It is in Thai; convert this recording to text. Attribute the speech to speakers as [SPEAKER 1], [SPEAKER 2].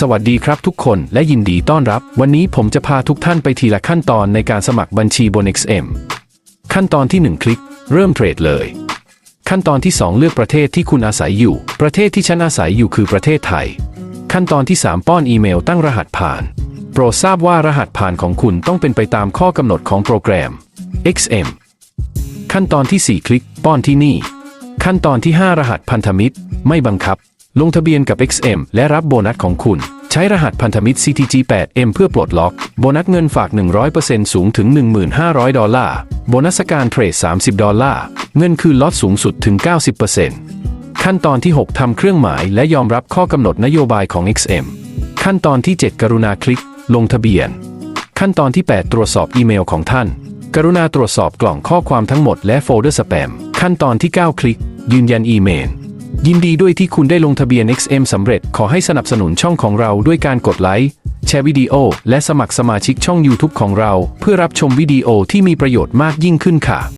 [SPEAKER 1] สวัสดีครับทุกคนและยินดีต้อนรับ วันนี้ผมจะพาทุกท่านไปทีละขั้นตอนในการสมัครบัญชีบน XM ขั้นตอนที่ 1 คลิก เริ่มเทรดเลย ขั้นตอนที่ 2 เลือกประเทศที่คุณอาศัยอยู่ ประเทศที่ฉันอาศัยอยู่คือประเทศไทย ขั้นตอนที่ 3 ป้อนอีเมลตั้งรหัสผ่าน โปรดทราบว่ารหัสผ่านของคุณต้องเป็นไปตามข้อกำหนดของโปรแกรม XM ขั้นตอนที่ 4 คลิก ป้อนที่นี่ ขั้นตอนที่ 5 รหัสพันธมิตร ไม่บังคับ ลงทะเบียนกับ XM และรับโบนัสของคุณ ใช้รหัสพันธมิตร CTG8M เพื่อปลดล็อก โบนัสเงินฝาก 100%สูงถึง 1,500 ดอลลาร์ โบนัสการเทรด 30 ดอลลาร์ เงินคืนลดสูงสุดถึง 90%ขั้นตอนที่ 6 ทำเครื่องหมายและยอมรับข้อกำหนดนโยบายของ XM ขั้นตอนที่ 7 กรุณาคลิก ลงทะเบียน ขั้นตอนที่ 8 ตรวจสอบอีเมลของท่าน กรุณาตรวจสอบกล่องข้อความทั้งหมดและโฟลเดอร์สแปม ขั้นตอนที่ 9 คลิก ยืนยันอีเมล ยินดีด้วยที่คุณได้ลงทะเบียน XM สำเร็จ ขอให้สนับสนุนช่องของเราด้วยการกดไลค์ แชร์วิดีโอ และสมัครสมาชิกช่อง YouTube ของเรา เพื่อรับชมวิดีโอที่มีประโยชน์มากยิ่งขึ้นค่ะ